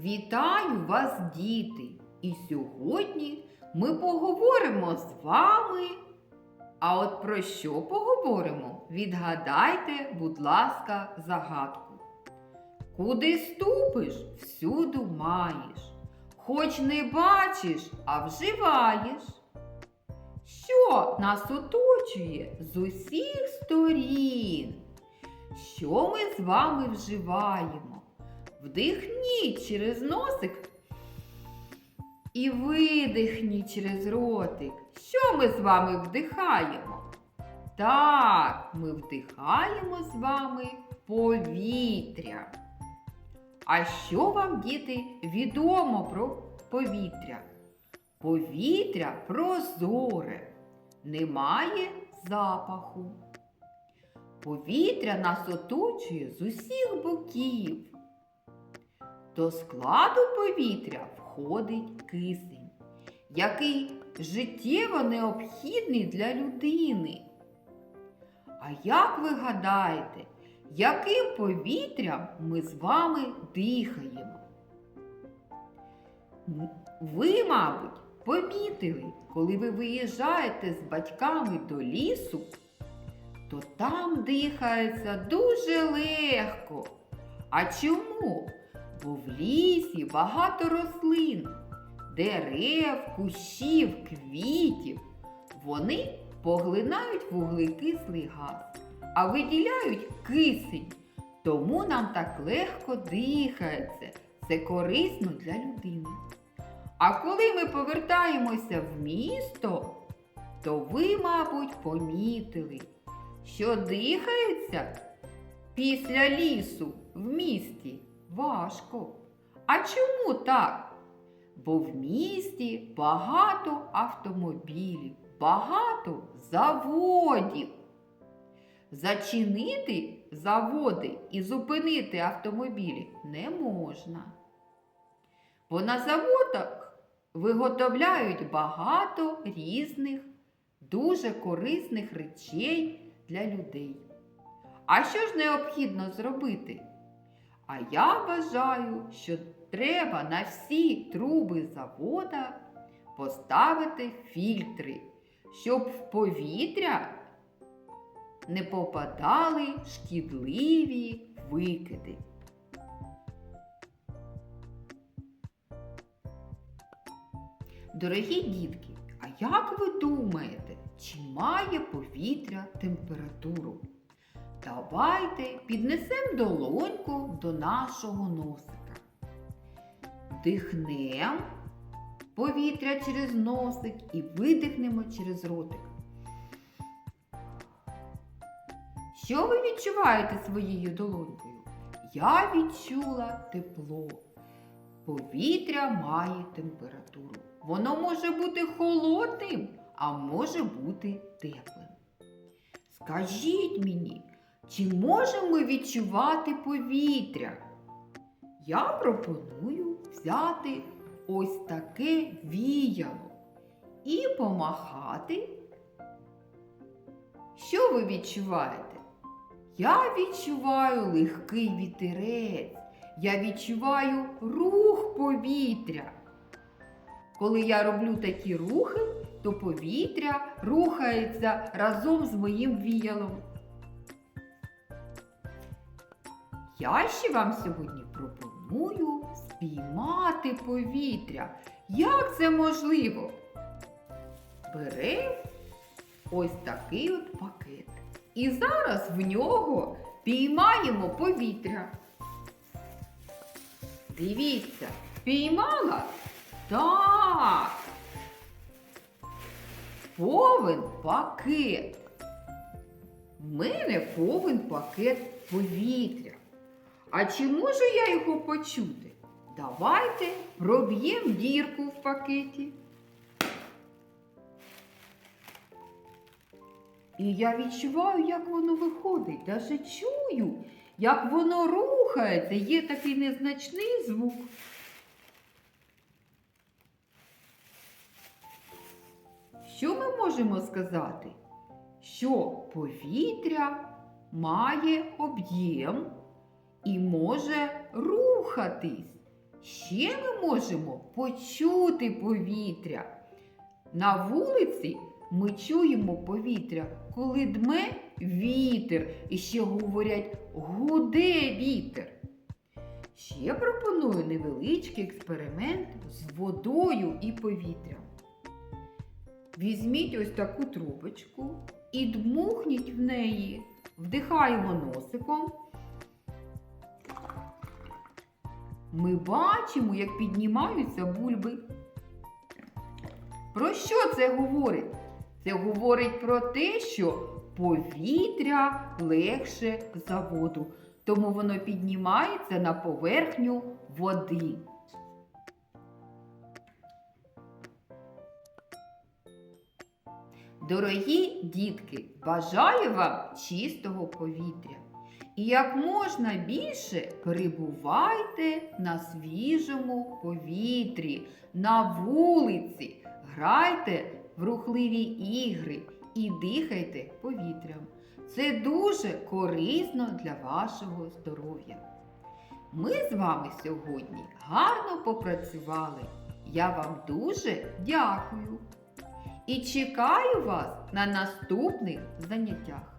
Вітаю вас, діти! І сьогодні ми поговоримо з вами. А от про що поговоримо? Відгадайте, будь ласка, загадку. Куди ступиш, всюду маєш, хоч не бачиш, а вживаєш. Що нас оточує з усіх сторін? Що ми з вами вживаємо? Вдихніть через носик і видихніть через ротик. Що ми з вами вдихаємо? Так, ми вдихаємо з вами повітря. А що вам, діти, відомо про повітря? Повітря прозоре, немає запаху. Повітря нас оточує з усіх боків. До складу повітря входить кисень, який життєво необхідний для людини. А як ви гадаєте, яким повітрям ми з вами дихаємо? Ви, мабуть, помітили, коли ви виїжджаєте з батьками до лісу, то там дихається дуже легко. А чому? Бо в лісі багато рослин, дерев, кущів, квітів. Вони поглинають вуглекислий газ, а виділяють кисень. Тому нам так легко дихається. Це корисно для людини. А коли ми повертаємося в місто, то ви, мабуть, помітили, що дихається після лісу в місті важко. А чому так? Бо в місті багато автомобілів, багато заводів. Зачинити заводи і зупинити автомобілі не можна. Бо на заводах виготовляють багато різних, дуже корисних речей для людей. А що ж необхідно зробити? А я вважаю, що треба на всі труби завода поставити фільтри, щоб в повітря не попадали шкідливі викиди. Дорогі дітки, а як ви думаєте, чи має повітря температуру? Давайте піднесемо долоньку до нашого носика. Вдихнемо повітря через носик і видихнемо через ротик. Що ви відчуваєте своєю долонькою? Я відчула тепло. Повітря має температуру. Воно може бути холодним, а може бути теплим. Скажіть мені, чи можемо ми відчувати повітря? Я пропоную взяти ось таке віяло і помахати. Що ви відчуваєте? Я відчуваю легкий вітерець, я відчуваю рух повітря. Коли я роблю такі рухи, то повітря рухається разом з моїм віялом. Я ще вам сьогодні пропоную спіймати повітря. Як це можливо? Беремо ось такий от пакет. І зараз в нього піймаємо повітря. Дивіться, піймала? Так. Повен пакет. В мене повен пакет повітря. А чи можу я його почути? Давайте проб'ємо дірку в пакеті. І я відчуваю, як воно виходить, даже чую, як воно рухається, є такий незначний звук. Що ми можемо сказати? Що повітря має об'єм і може рухатись. Ще ми можемо почути повітря. На вулиці ми чуємо повітря, коли дме вітер, і ще говорять гуде вітер. Ще пропоную невеличкий експеримент з водою і повітрям. Візьміть ось таку трубочку і дмухніть в неї. Вдихаємо носиком. Ми бачимо, як піднімаються бульби. Про що це говорить? Це говорить про те, що повітря легше за воду, тому воно піднімається на поверхню води. Дорогі дітки, бажаю вам чистого повітря. І як можна більше перебувайте на свіжому повітрі, на вулиці, грайте в рухливі ігри і дихайте повітрям. Це дуже корисно для вашого здоров'я. Ми з вами сьогодні гарно попрацювали. Я вам дуже дякую і чекаю вас на наступних заняттях.